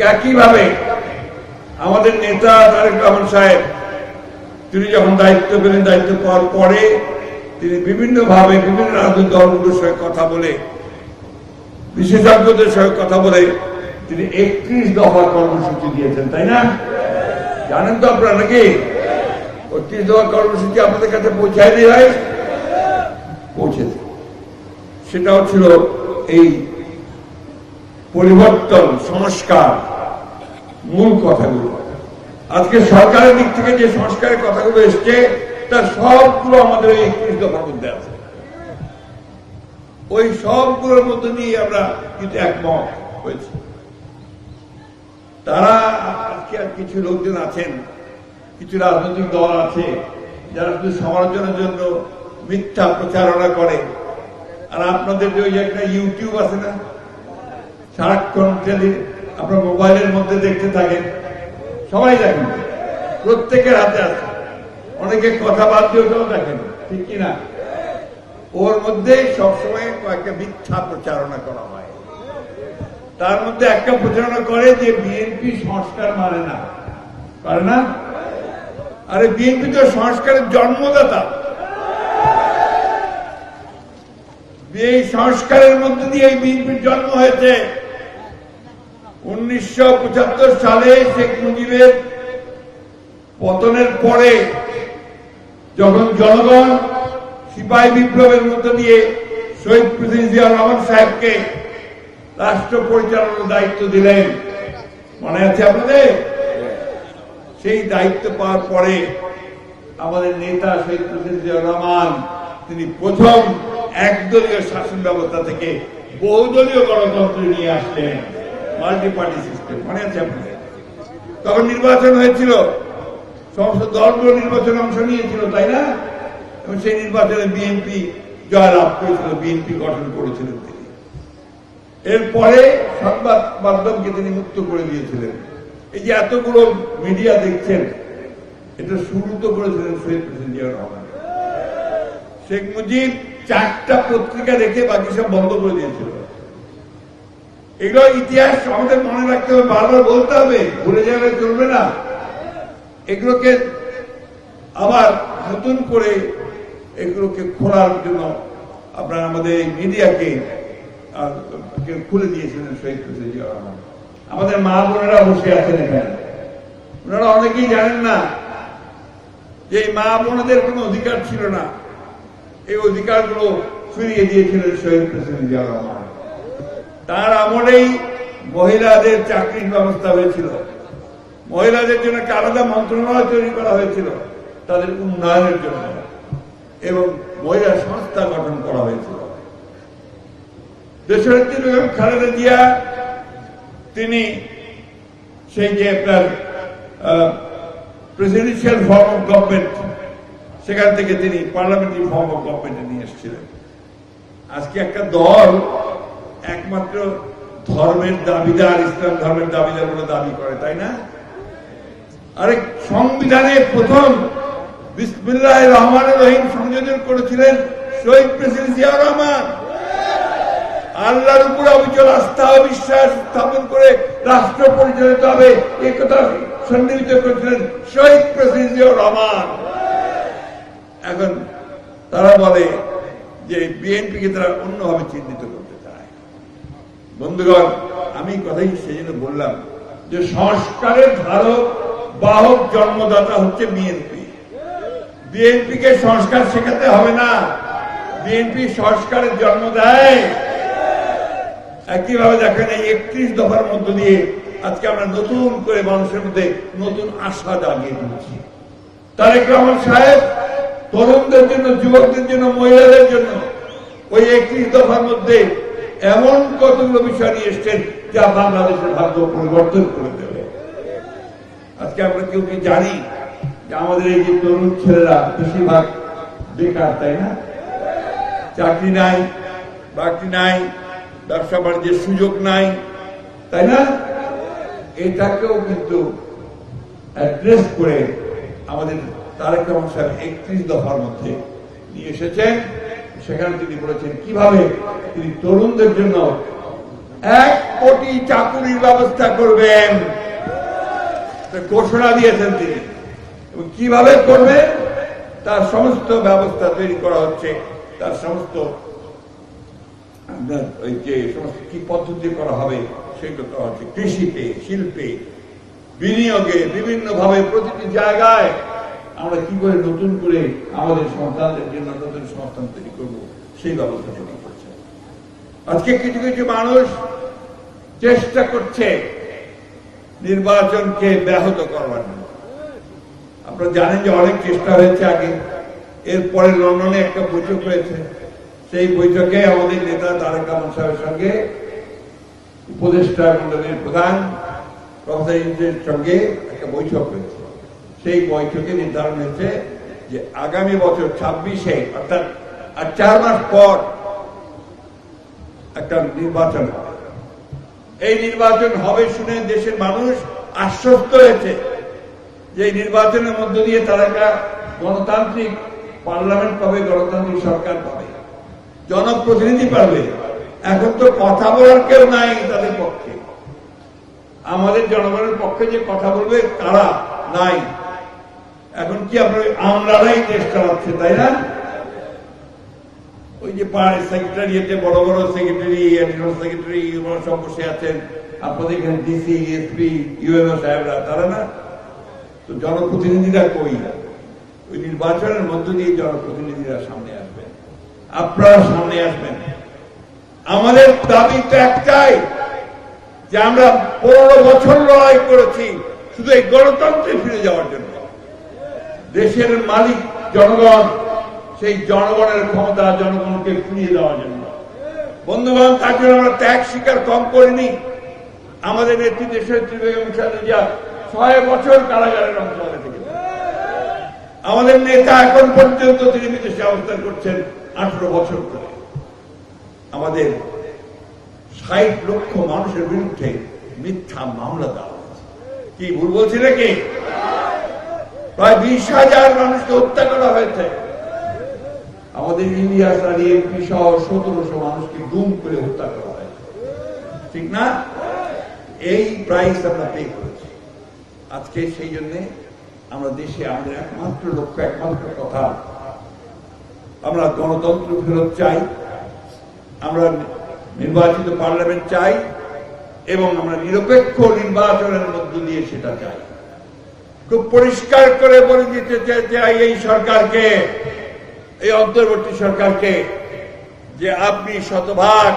একইভাবে আমাদের নেতা তারেক রহমান সাহেব, তিনি যখন দায়িত্ব পেলেন, দায়িত্ব পাওয়ার পরে তিনি বিভিন্নভাবে বিভিন্ন রাজনৈতিক দলগুলোর সঙ্গে কথা বলে, বিশেষজ্ঞদের সঙ্গে কথা বলে তিনি একত্রিশ দফা কর্মসূচি দিয়েছেন, তাই না? জানেন তো আপনারা নাকি? একত্রিশ দফা কর্মসূচি আপনাদের কাছে পৌঁছায় দিয়ে হয় পৌঁছেছে সেটাও ছিল এই পরিবর্তন, সংস্কার, মূল কথাগুলো। আজকে সরকারের দিক থেকে যে সংস্কারের কথাগুলো এসছে, তার সবগুলো আমাদের এই একত্রিশ দফার মধ্যে আছে। ওই সবগুলোর মধ্যে নিয়ে আমরা কিন্তু একমত হয়েছি। তারা আজকে আর কিছু লোকজন আছেন, কিছু রাজনৈতিক দল আছে, যারা শুধু সমালোচনার জন্য মিথ্যা প্রচারণা করে। আর আপনাদের যে ওই একটা ইউটিউব আছে না সারাক্ষণ টেলি আপনার মোবাইলের মধ্যে দেখতে থাকেন সবাই দেখেন, প্রত্যেকের হাতে আছে। অনেকে কথা বাদ দিয়ে ওটাও দেখেন, ঠিক কিনা? ওর মধ্যে সবসময় কয়েকটা মিথ্যা প্রচারণা করা হয়। তার মধ্যে একটা প্রচারণা করে যে বিএনপি সংস্কার মানে না। পারে না? আরে বিএনপি তো সংস্কারের জন্মদাতা। এই সংস্কারের মধ্যে দিয়ে এই বিএনপির জন্ম হয়েছে। উনিশশো পঁচাত্তর সালে শেখ মুজিবের পতনের পরে যখন জনগণ সিপাহী বিপ্লবের মধ্য দিয়ে শহীদ প্রেসিডেন্ট রহমান সাহেবকে রাষ্ট্র পরিচালনার দায়িত্ব দিলেন, মনে আছে আপনাদের? সেই দায়িত্ব পাওয়ার পরে আমাদের নেতা শহীদ প্রেসিডেন্ট রহমান, তিনি প্রথম একদলীয় শাসন ব্যবস্থা থেকে বহুদলীয় গণতন্ত্র নিয়ে আসলেন। মাল্টি পার্টি সিস্টেম মনে আছে আপনাদের। তখন নির্বাচন হয়েছিল, সমস্ত দলগুলো নির্বাচনে অংশ নিয়েছিল, তাই না? এবং সেই নির্বাচনে বিএনপি জয়লাভ করেছিল বিএনপি গঠন করেছিলেন তিনি। এরপরে সংবাদ মাধ্যমকে তিনি মুক্ত করে দিয়েছিলেন। এই যে এতগুলো মিডিয়া দেখছেন, এটা শুরু তো করেছিলেন শহীদ প্রেসিডেন্ট জিয়া রহমান। শেখ মুজিব চারটা পত্রিকা রেখে বাকি সব বন্ধ করে দিয়েছিল। এগুলো ইতিহাস আমাদের মনে রাখতে হবে, বারবার বলতে হবে, ভুলে যাবে চলবে না। এগুলোকে আবার নতুন করে এগুলোকে খোলার জন্য আপনারা আমাদের মিডিয়াকে খুলে দিয়েছিলেন শহীদ রহমান। আমাদের মা বোনেরা বসে আছেন এখানে। ওনারা অনেকেই জানেন না যে এই মা বোনদের কোনো অধিকার ছিল না। এই অধিকারগুলো ফিরিয়ে দিয়েছিলেন শহীদ জিয়া রহমান। তার আমলেই মহিলাদের চাকরির ব্যবস্থা হয়েছিল। মহিলাদের জন্য একটা আলাদা মন্ত্রণালয় তৈরি করা হয়েছিল, তাদের উন্নয়নের জন্য। এবং মহিলা সংস্থা গঠন করা হয়েছিল। বেগম খালেদা জিয়া, তিনি সেই যে আপনার প্রেসিডেন্সিয়াল ফর্ম অফ গভর্নমেন্ট সেখান থেকে তিনি পার্লামেন্টারি ফর্ম অফ গভর্নমেন্টে নিয়ে এসেছিলেন। আজকে একটা দল একমাত্র ধর্মের দাবিদার, ইসলাম ধর্মের দাবিদার বলে দাবি করে, তাই না? আরে সংবিধানে প্রথম বিসমিল্লাহ রহমান রহিম সংযোজন করেছিলেন শহীদ প্রেসিডেন্ট জিয়া রহমান। আল্লাহর উপর অবিচল আস্থা ও বিশ্বাস স্থাপন করে রাষ্ট্র পরিচালিত হবে এই কথা সন্নিহিত করেছিলেন শহীদ প্রেসিডেন্ট জিয়া রহমান। এখন তারা বলে যে বিএনপিকে তারা অন্যভাবে চিহ্নিত করতে বন্ধুগণ, আমি কথাই সেই জন্য বললাম যে সংস্কারের ধারক বাহক জন্মদাতা হচ্ছে বিএনপি বিএনপি কে সংস্কার শেখাতে হবে না। বিএনপি সংস্কারের জন্ম দেয়। একইভাবে দেখেন এই একত্রিশ দফার মধ্য দিয়ে আজকে আমরা নতুন করে মানুষের মধ্যে নতুন আশা জাগিয়ে তুলছি। তারেক রহমান সাহেব, তরুণদের জন্য, যুবকদের জন্য, মহিলাদের জন্য ওই একত্রিশ দফার মধ্যে এমন কতগুলো বিষয় নিয়ে এসছেন যা বাংলাদেশের ভাগ্য পরিবর্তন করে দেবে। আজকে আমরা কেউ কি জানি যে আমাদের এই যে তরুণ ছেলেরা বেশিরভাগ বেকার, তাই না? চাকরি নাই, বাকরি নাই, ব্যবসা বাণিজ্যের সুযোগ নাই, তাই না? এটাকেও কিন্তু অ্যাড্রেস করে আমাদের তারেক রহমান সাহেব একত্রিশ দফার মধ্যে নিয়ে এসেছেন। সেখানে তিনি বলেছেন, কীভাবে তিনি তরুণদের জন্য এক কোটি চাকুরির ব্যবস্থা করবেন? ঘোষণা দিয়েছেন তিনি। কীভাবে করবেন তার সমস্ত ব্যবস্থা তৈরি করা হচ্ছে। তার সমস্ত যে সমস্ত কি পদ্ধতি করা হবে, সেগুলো করা হচ্ছে। কৃষিতে, শিল্পে, বিনিয়োগে বিভিন্ন ভাবে প্রতিটি জায়গায় আমরা কি করে নতুন করে আমাদের সন্তানদের জন্য নতুন সংস্থান তৈরি করব? সেই ব্যবস্থা তৈরি করছে। আজকে কিছু কিছু মানুষ চেষ্টা করছে নির্বাচনকে ব্যাহত করবার আপনারা জানেন যে অনেক চেষ্টা হয়েছে আগে। এরপরে লন্ডনে একটা বৈঠক হয়েছে। সেই বৈঠকে আমাদের নেতা তারেক রহমান সাহেবের সঙ্গে উপদেষ্টা মন্ডলীর প্রধান সঙ্গে একটা বৈঠক হয়েছে। সেই বৈঠকে নির্ধারণ হয়েছে যে আগামী বছর ছাব্বিশে, অর্থাৎ আর চার মাস পর একটা নির্বাচন হবে। এই নির্বাচন হবে শুনে দেশের মানুষ আশ্বস্ত হয়েছে যে নির্বাচনের মধ্য দিয়ে তারা একটা গণতান্ত্রিক পার্লামেন্ট পাবে, গণতান্ত্রিক সরকার পাবে, জনপ্রতিনিধি পাবে। এখন তো কথা বলার কেউ নাই তাদের পক্ষে। আমাদের জনগণের পক্ষে যে কথা বলবে তারা নাই। এখন কি আপনার আমরাই দেশ চালাচ্ছে তাই না? ওই যে সেক্রেটারিয়েটে বড় বড় সেক্রেটারি অ্যাডিশনাল সেক্রেটারি সব বসে আছেন। আপনাদের এখানে ডিসি এসপি ইউএনও সাহেবরা, তারা না? তো জনপ্রতিনিধিরা কই? ওই নির্বাচনের মধ্য দিয়ে জনপ্রতিনিধিরা সামনে আসবেন। আপনারা সামনে আসবেন। আমাদের দাবি তো একটাই, যে আমরা পনেরো বছর লড়াই করেছি, শুধু এই গণতন্ত্রে ফিরে যাওয়ার জন্য। দেশের মালিক জনগণ, সেই জনগণের ক্ষমতা জনগণকে ফিরিয়ে দেওয়ার জন্য। বন্ধুগণ, তার জন্য আমরা ত্যাগ স্বীকার কম করিনি। আমাদের নেত্রী দেশের বেগম খালেদা ছয় বছর কারাগারের অঞ্চলে থেকে আমাদের নেতা এখন পর্যন্ত তিনি বিদেশে অবস্থান করছেন আঠারো বছর ধরে। আমাদের ষাট লক্ষ মানুষের বিরুদ্ধে মিথ্যা মামলা দেওয়া হয়েছে। কি ভুল বলছি নাকি? প্রায় বিশ হাজার মানুষকে হত্যা করা হয়েছে। আমাদের ইলিয়াস আলী এমপি সহ সতেরোশো মানুষকে গুম করে হত্যা করা হয়েছে। ঠিক না? এই প্রাইস আমরা পে করেছি। আজকে সেই জন্য আমরা দেশে আমাদের একমাত্র লক্ষ্য, একমাত্র কথা, আমরা গণতন্ত্র ফেরত চাই, আমরা নির্বাচিত পার্লামেন্ট চাই, এবং আমরা নিরপেক্ষ নির্বাচনের মধ্য দিয়ে সেটা চাই। খুব পরিষ্কার করে বলে দিতে চাই এই সরকারকে, এই অন্তর্বর্তী সরকারকে যে আপনি শতভাগ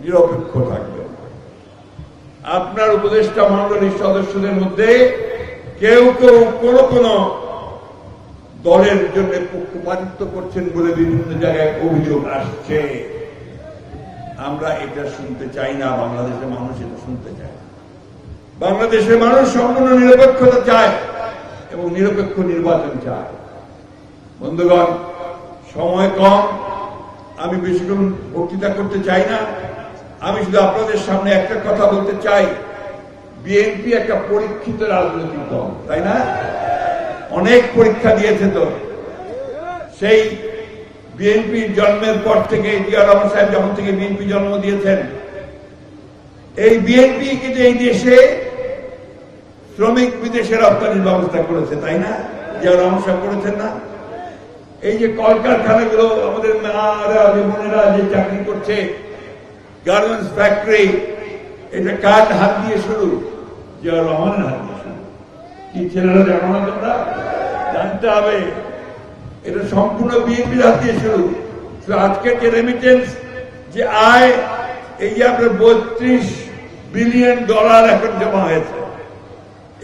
নিরপেক্ষ থাকবেন আপনার উপদেষ্টা মন্ডলীর সদস্যদের মধ্যে কেউ কেউ কোন কোন দলের জন্য পক্ষপাতিত্ব করছেন বলে বিভিন্ন জায়গায় অভিযোগ আসছে আমরা এটা শুনতে চাই না, বাংলাদেশের মানুষ এটা শুনতে চায়। বাংলাদেশের মানুষ সম্পূর্ণ নিরপেক্ষতা চায় এবং নিরপেক্ষ নির্বাচন চায়। বন্ধুগণ, সময় কম, আমি বেশিক্ষণ বক্তৃতা করতে চাই না। আমি শুধু আপনাদের সামনে একটা কথা বলতে চাই। বিএনপি একটা পরীক্ষিত রাজনৈতিক দল, তাই না? অনেক পরীক্ষা দিয়েছে তো। সেই বিএনপির জন্মের পর থেকে জিয়া রহমান সাহেব যখন থেকে বিএনপি জন্ম দিয়েছেন, এই বিএনপি কিন্তু এই দেশে শ্রমিক বিদেশে রপ্তানির ব্যবস্থা করেছে, তাই না? রহমান সাহেব করেছেন না? এই যে কলকারখানাগুলো, আমাদের মারা যে বোনেরা যে চাকরি করছে, গার্মেন্টস ফ্যাক্টরি, এটা কার হাত দিয়ে শুরু? জিয়া রহমানের হাত দিয়ে শুরু। কি ছেলেরা জানো না তোমরা? জানতে হবে, এটা সম্পূর্ণ বিএনপির হাত দিয়ে শুরু। তো আজকের যে রেমিটেন্স যে আয়, এই যে আপনার বত্রিশ বিলিয়ন ডলার এখন জমা হয়েছে।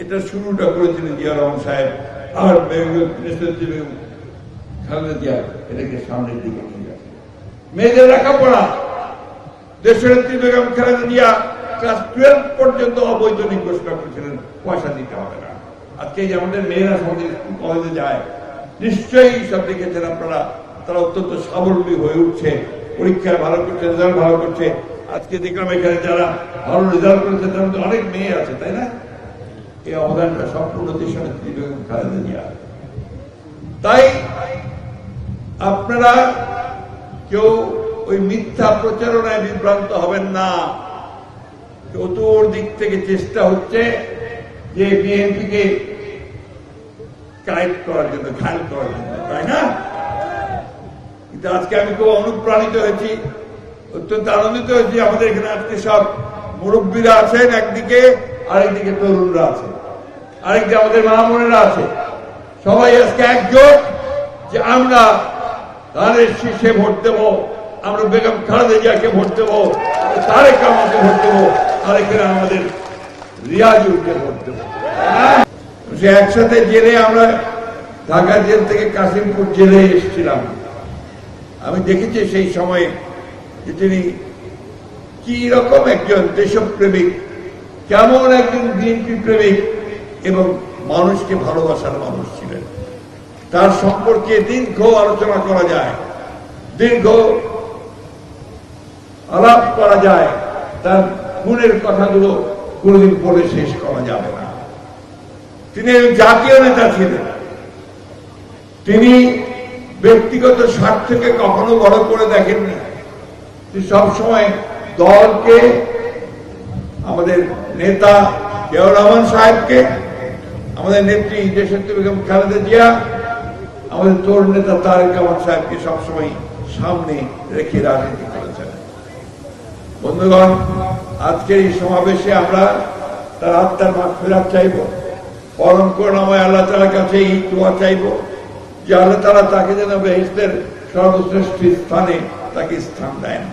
এটা শুরুটা করেছিলেন জিয়া রহমান সাহেব। আর এটাকে সামনের দিকে মেয়েদের লেখাপড়া। দেশনেত্রী বেগম খালেদা জিয়া ক্লাস টুয়েলভ পর্যন্ত অবৈতনিক ঘোষণা করেছিলেন, পয়সা দিতে হবে না। আজকে যে আমাদের মেয়েরা স্কুল, কলেজে যায়, নিশ্চয়ই সব দেখেছেন আপনারা, তারা অত্যন্ত স্বাবলম্বী হয়ে উঠছে, পরীক্ষায় ভালো করছে রেজাল্ট ভালো করছে। আজকে দেখলাম এখানে যারা ভালো রেজাল্ট করেছে, তার মধ্যে অনেক মেয়ে আছে, তাই না? এই অবদানটা সম্পূর্ণ দেশনেত্রী বেগম খালেদা জিয়া। তাই আপনারা কেউ ওই মিথ্যা প্রচারণায় বিভ্রান্ত হবেন না। চতুর্দিক থেকে চেষ্টা হচ্ছে যে বিএনপিকে কায়েদ করার জন্য, ঘায়ল করার জন্য, তাই না? কিন্তু আজকে আমি খুব অনুপ্রাণিত হয়েছি, অত্যন্ত আনন্দিত হয়েছি। আমাদের এখানে আজকে সব মুরব্বীরা আছেন একদিকে আরেকদিকে তরুণরা আছে আরেকদিকে আমাদের মা বোনেরা আছে। সবাই আজকে একজোট যে আমরা ধানের শীর্ষে ভোট দেবো, আমরা বেগম খালেদা জিয়াকে ভোট দেবো তারেক আমাকে ভোট দেবো এখানে আমাদের রিয়াজুলকে ভোট দেবো। সে একসাথে জেলে আমরা ঢাকা জেল থেকে কাশিমপুর জেলে এসেছিলাম। আমি দেখেছি সেই সময়ে যে তিনি কি রকম একজন দেশপ্রেমিক কেমন একজন বিএনপি প্রেমিক এবং মানুষকে ভালোবাসার মানুষ ছিলেন। তার সম্পর্কে দীর্ঘ আলোচনা করা যায়, দীর্ঘ আলাপ করা যায়, তার গুণের কথাগুলো কোনোদিন বলে শেষ করা যাবে না। তিনি জাতীয় নেতা ছিলেন। তিনি ব্যক্তিগত স্বার্থকে কখনো বড় করে দেখেননি। সবসময় দলকে আমাদের নেতা জিয়াউর রহমান সাহেবকে, আমাদের নেত্রী দেশত্রী বেগম খালেদা জিয়া, আমাদের তরুণ নেতা তারেক রহমান সাহেবকে সবসময় সামনে রেখে রাজনীতি করেছেন। বন্ধুগণ, আজকের এই সমাবেশে আমরা তার আত্মার মাঠ ফেরাত চাইব। পরম করুণাময় আল্লাহ তালার কাছে এই দোয়া চাইব যে আল্লাহ তালা তাকে যেন বেহেস্তের সর্বশ্রেষ্ঠ স্থানে তাকে স্থান দেন।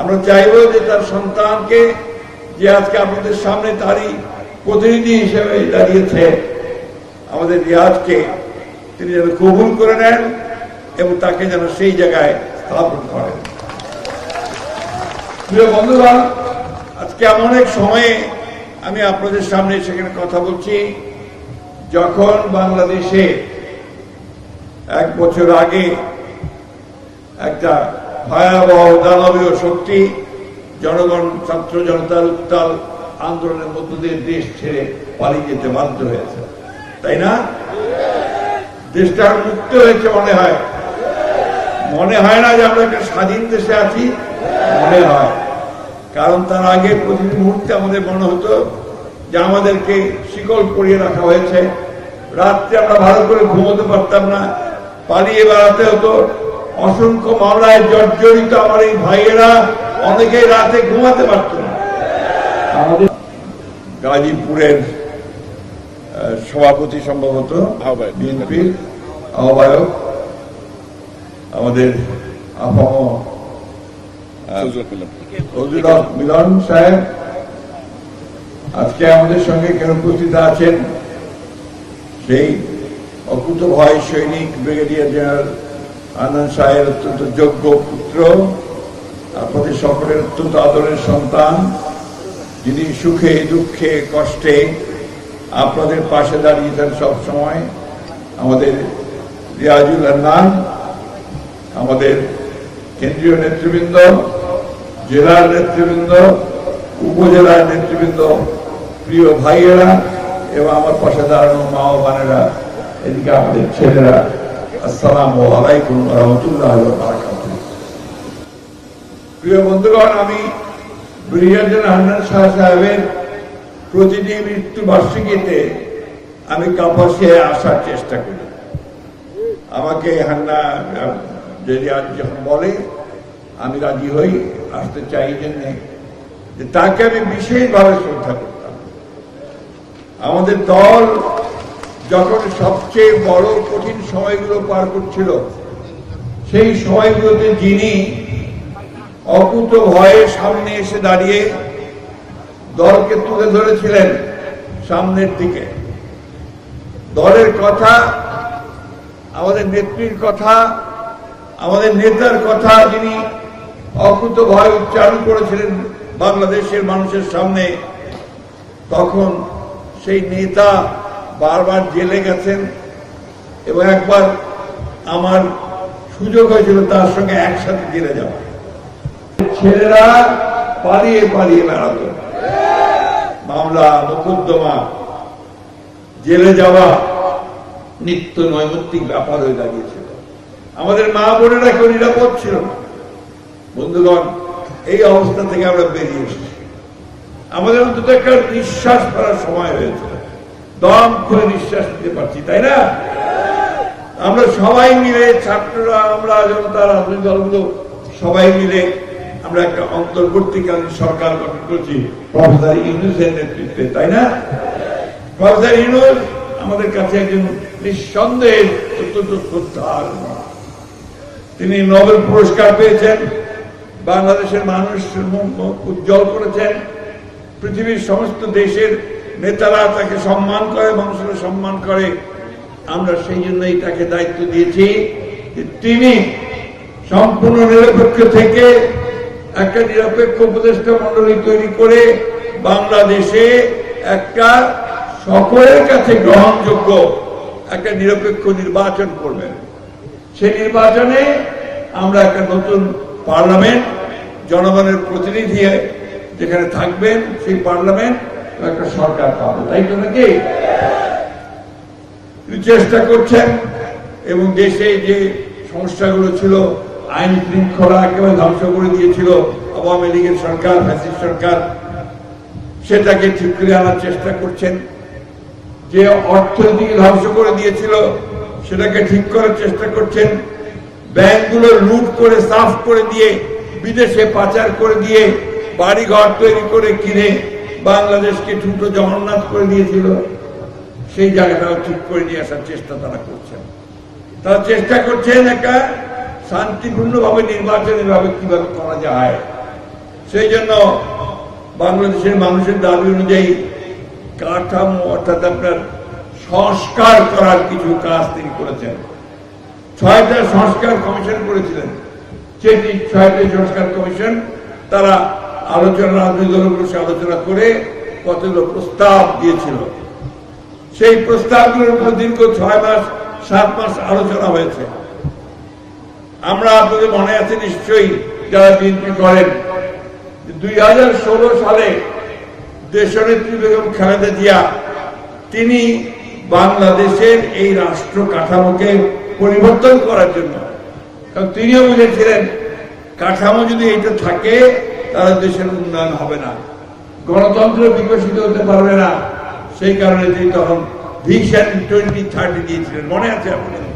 আমরা চাইব যে তার সন্তানকে যে আজকে আপনাদের সামনে তারই প্রতিনিধি হিসেবে দাঁড়িয়েছে, আমাদের রিয়াজকে তিনি যেন কবুল করে নেন এবং তাকে যেন সেই জায়গায় স্থাপন করেন। প্রিয় বন্ধুরা আজকে এমন এক সময়ে আমি আপনাদের সামনে সেখানে কথা বলছি, যখন বাংলাদেশে এক বছর আগে একটা ভয়াবহ দানবীয় শক্তি জনগণ, ছাত্র জনতার উত্তাল আন্দোলনের মধ্য দিয়ে দেশ ছেড়ে পালিয়ে যেতে বাধ্য হয়েছে। তাই না? দেশটা মুক্ত হয়েছে মনে হয়। মনে হয় না যে আমরা একটা স্বাধীন দেশে আছি? মনে হয়। কারণ তার আগে প্রতিটি মুহূর্তে আমাদের মনে হতো যে আমাদেরকে শিকল পরিয়ে রাখা হয়েছে। রাত্রে আমরা ভালো করে ঘুমোতে পারতাম না। পালিয়ে বেড়াতে হতো। অসংখ্য মামলায় জর্জরিত আমার এই ভাইয়েরা অনেকেই রাতে ঘুমাতে পারত না। আমাদের গাজীপুরের সভাপতি সম্ভবত বিএনপির আহ্বায়ক আমাদের আপাম। মিলন। সাহেব আজকে আমাদের সঙ্গে কেন উপস্থিত আছেন? সেই অকুত ভয় সৈনিক ব্রিগেডিয়ার জেনারেল আনন্দ সাহের অত্যন্ত যোগ্য পুত্র। আপনাদের সকলের অত্যন্ত আদরের সন্তান, যিনি সুখে, দুঃখে, কষ্টে আপনাদের পাশে দাঁড়িয়েছেন সব সময় আমাদের রিয়াজুল হান্নান আমাদের কেন্দ্রীয় নেতৃবৃন্দ, জেলার নেতৃবৃন্দ, উপজেলার নেতৃবৃন্দ, প্রিয় ভাইয়েরা এবং আমার পাশে দাঁড়ানো মা ও বোনেরা, এদিকে আমাদের ছেলেরা, আসসালাম আলাইকুম রহমতুল্লাহ প্রিয় বন্ধুগণ, আমি ব্রিগেডিয়ার হান্নান শাহ সাহেবের প্রতিটি মৃত্যু বার্ষিকীতে আমি কাপাসিয়ায় আসার চেষ্টা করি। আমাকে হান্না যদি আজ যখন বলে, আমি রাজি হই, আসতে চাই জন্যে যে তাকে আমি বিশেষভাবে শ্রদ্ধা করতাম। আমাদের দল যখন সবচেয়ে বড় কঠিন সময়গুলো পার করছিল, সেই সময়গুলোতে যিনি অকুত ভয়ে সামনে এসে দাঁড়িয়ে দলকে তুলে ধরেছিলেন সামনের দিকে। দলের কথা, আমাদের নেত্রীর কথা, আমাদের নেতার কথা যিনি অকুত ভয় উচ্চারণ করেছিলেন বাংলাদেশের মানুষের সামনে, তখন সেই নেতা বারবার জেলে গেছেন এবং একবার আমার সুযোগ হয়েছিল তার সঙ্গে একসাথে জেলে যাওয়া ছেলেরা পালিয়ে পালিয়ে বেড়াত। মামলা মোকদ্দমা, জেলে যাওয়া, নিত্য নৈমিত্তিক ব্যাপার হয়ে দাঁড়িয়েছিল আমাদের মা বোনেরা কেউ নিরাপদ ছিল না। বন্ধুগণ, এই অবস্থা থেকে আমরা বেরিয়ে এসেছি। আমাদের অন্তত একটা নিঃশ্বাস করার সময় হয়েছে। দম করে নিঃশ্বাস নিতে পারছি, তাই না? আমরা সবাই মিলে, ছাত্ররা, আমরা, জনতা, রাজনৈতিক দলগুলো, সবাই মিলে আমরা একটা অন্তর্বর্তীকালীন সরকার গঠন করছি। প্রফেসর ইউনুসের নেতৃত্বে, তাই না? প্রফেসর ইউনুস আমাদের কাছে একজন নিঃসন্দেহে তিনি নোবেল পুরস্কার পেয়েছেন, বাংলাদেশের মুখ উজ্জ্বল করেছেন, পৃথিবীর সমস্ত দেশের নেতারা তাকে সম্মান করে, মানুষেরা সম্মান করে। আমরা সেই জন্যই তাকে দায়িত্ব দিয়েছি তিনি সম্পূর্ণ নিরপেক্ষ থেকে একটা নিরপেক্ষ উপদেষ্টা মন্ডলী তৈরি করে বাংলাদেশে একটা সকলের কাছে গ্রহণযোগ্য একটা নিরপেক্ষ নির্বাচন করবেন সেই নির্বাচনে আমরা একটা নতুন পার্লামেন্ট, জনগণের প্রতিনিধি যেখানে থাকবেন সেই পার্লামেন্ট একটা সরকার পাবে। তাই তো নাকি? চেষ্টা করছেন এবং দেশে যে সমস্যাগুলো ছিল আইন শৃঙ্খলা একেবারে ধ্বংস করে দিয়েছিল আওয়ামী লীগের সরকার, ফ্যাসিস্ট সরকার। সেটাকে ঠিক করে আনার চেষ্টা করছেন। যে অর্থনীতিকে ধ্বংস করে দিয়েছিল, সেটাকে ঠিক করার চেষ্টা করছেন। ব্যাংকগুলো লুট করে, সাফ করে দিয়ে, বিদেশে পাচার করে দিয়ে বাড়ি ঘর তৈরি করে কিনে বাংলাদেশকে ঠুটো জগন্নাথ করে দিয়েছিল। সেই জায়গাটাও ঠিক করে নিয়ে আসার চেষ্টা তারা করছেন। তারা চেষ্টা করছেন একটা শান্তিপূর্ণভাবে নির্বাচনের ভাবে কীভাবে করা যায়? সেই জন্য বাংলাদেশের মানুষের দাবি অনুযায়ী কাঠামো, অর্থাৎ আপনার সংস্কার করার কিছু কাজ তিনি করেছেন। ছয়টা সংস্কার কমিশন করেছিলেন। যেটি ছয়টি সংস্কার কমিশন তারা আলোচনা, রাজনৈতিক দলগুলোর সাথে আলোচনা করে কতগুলো প্রস্তাব দিয়েছিল। সেই প্রস্তাবগুলোর উপর দীর্ঘ ছয় মাস, সাত মাস আলোচনা হয়েছে। আমরা আপনাদের মনে আছে নিশ্চয়ই যারা বিএনপি করেন দুই হাজার ষোলো সালে দেশনেত্রী বেগম খালেদা জিয়া, তিনি বাংলাদেশের এই রাষ্ট্র কাঠামোকে পরিবর্তন করার জন্য। কারণ তিনিও বুঝেছিলেন কাঠামো যদি এইটা থাকে, তাহলে দেশের উন্নয়ন হবে না। গণতন্ত্র বিকশিত হতে পারবে না। সেই কারণে তিনি তখন ভিশন টোয়েন্টি থার্টি দিয়েছিলেন। মনে আছে আপনাদের?